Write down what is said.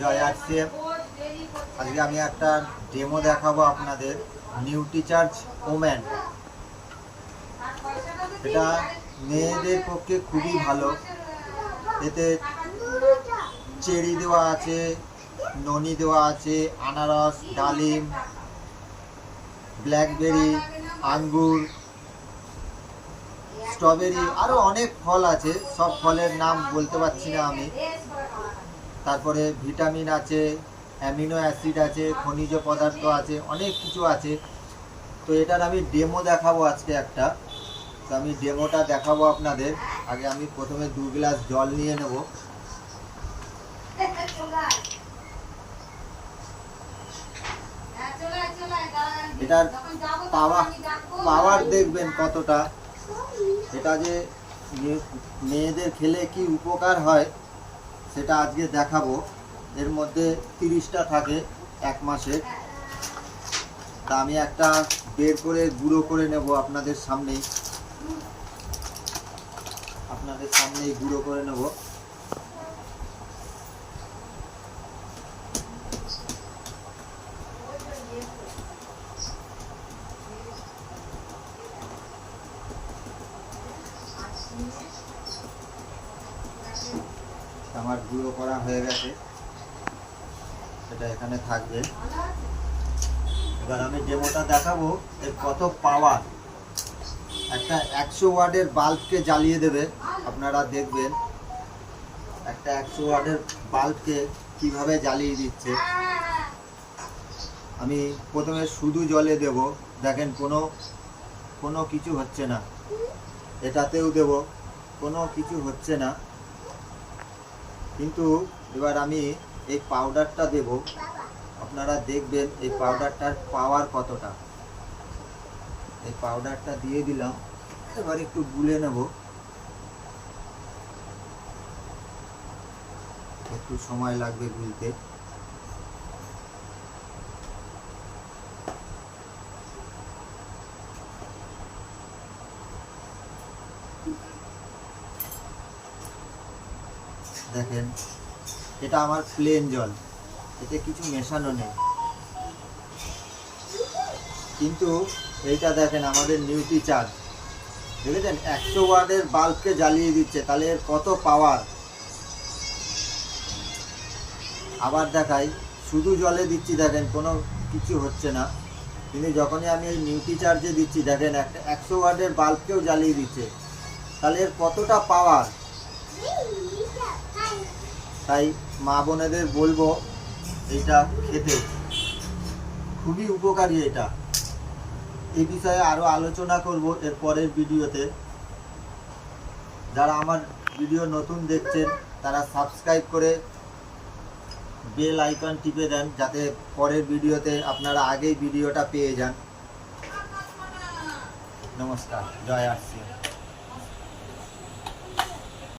জয় RCM আজকে আমি একটা ডেমো দেখাবো আপনাদের। নিউট্রিচার্জ ওম্যান এটা মেয়েদের পক্ষে খুবই ভালো। এতে চেরি দেওয়া আছে, ননি দেওয়া আছে, আনারস, ডালিম, ব্ল্যাকবেরি, আঙ্গুর, স্ট্রবেরি আরও অনেক ফল আছে। সব ফলের নাম বলতে পারছি না আমি। তারপরে ভিটামিন আছে, অ্যামিনো অ্যাসিড আছে, খনিজ পদার্থ আছে, অনেক কিছু আছে। তো এটার আমি ডেমো দেখাবো আজকে একটা। তো আমি ডেমোটা দেখাবো আপনাদের। আগে আমি প্রথমে দু গ্লাস জল নিয়ে নেব। এটার পাওয়ার পাওয়ার দেখবেন কতটা। এটা যে মেয়েদের খেলে কি উপকার হয় সেটা আজকে দেখাবো। এর মধ্যে তিরিশটা থাকে এক মাসে তা আমি একটা বের করে, গুঁড়ো করে নেব আপনাদের সামনেই। আপনাদের সামনেই গুঁড়ো করে নেব। আমার গুঁড়ো করা হয়ে গেছে। সেটা এখানে থাকবে। এবার আমি ডেমোটা দেখাবো, এর কত পাওয়ার একটা একশো ওয়ার্ডের বাল্বকে জ্বালিয়ে দেবে, আপনারা দেখবেন। একটা একশো ওয়ার্ডের বাল্বকে কীভাবে জ্বালিয়ে দিচ্ছে। আমি প্রথমে শুধু জলে দেব, দেখেন কোনো কোনো কিছু হচ্ছে না। এটাতেও দেব, কোনো কিছু হচ্ছে না। কিন্তু এবার আমি এই পাউডারটা দেব। আপনারা দেখবেন এই পাউডারটার পাওয়ার কতটা। এই পাউডারটা দিয়ে দিলাম। এবার একটু গুলে নেব। একটু সময় লাগবে গুলতে। দেখেন, এটা আমার প্লেন জল, এতে কিছু মেশানো নেই। কিন্তু এইটা দেখেন, আমাদের নিউটি চার্জ। দেখেছেন? একশো ওয়ার্ডের বাল্বকে জ্বালিয়ে দিচ্ছে, তাহলে এর কত পাওয়ার আবার দেখাই, শুধু জলে দিচ্ছি, দেখেন, কোনো কিছু হচ্ছে না। কিন্তু যখনই আমি এই নিউটি চার্জে দিচ্ছি, দেখেন, একটা একশো ওয়ার্ডের বাল্বকেও জ্বালিয়ে দিচ্ছে। তাহলে এর কতটা পাওয়ার তাই মা বোনেদের বলব এটা খেতে। খুবই উপকারী এটা। এই বিষয়ে আরও আলোচনা করব এর পরের ভিডিওতে। যারা আমার ভিডিও নতুন দেখছেন, তারা সাবস্ক্রাইব করে বেল আইকন টিপে দেন, যাতে পরের ভিডিওতে আপনারা আগেই ভিডিওটা পেয়ে যান। নমস্কার, জয় আসছি।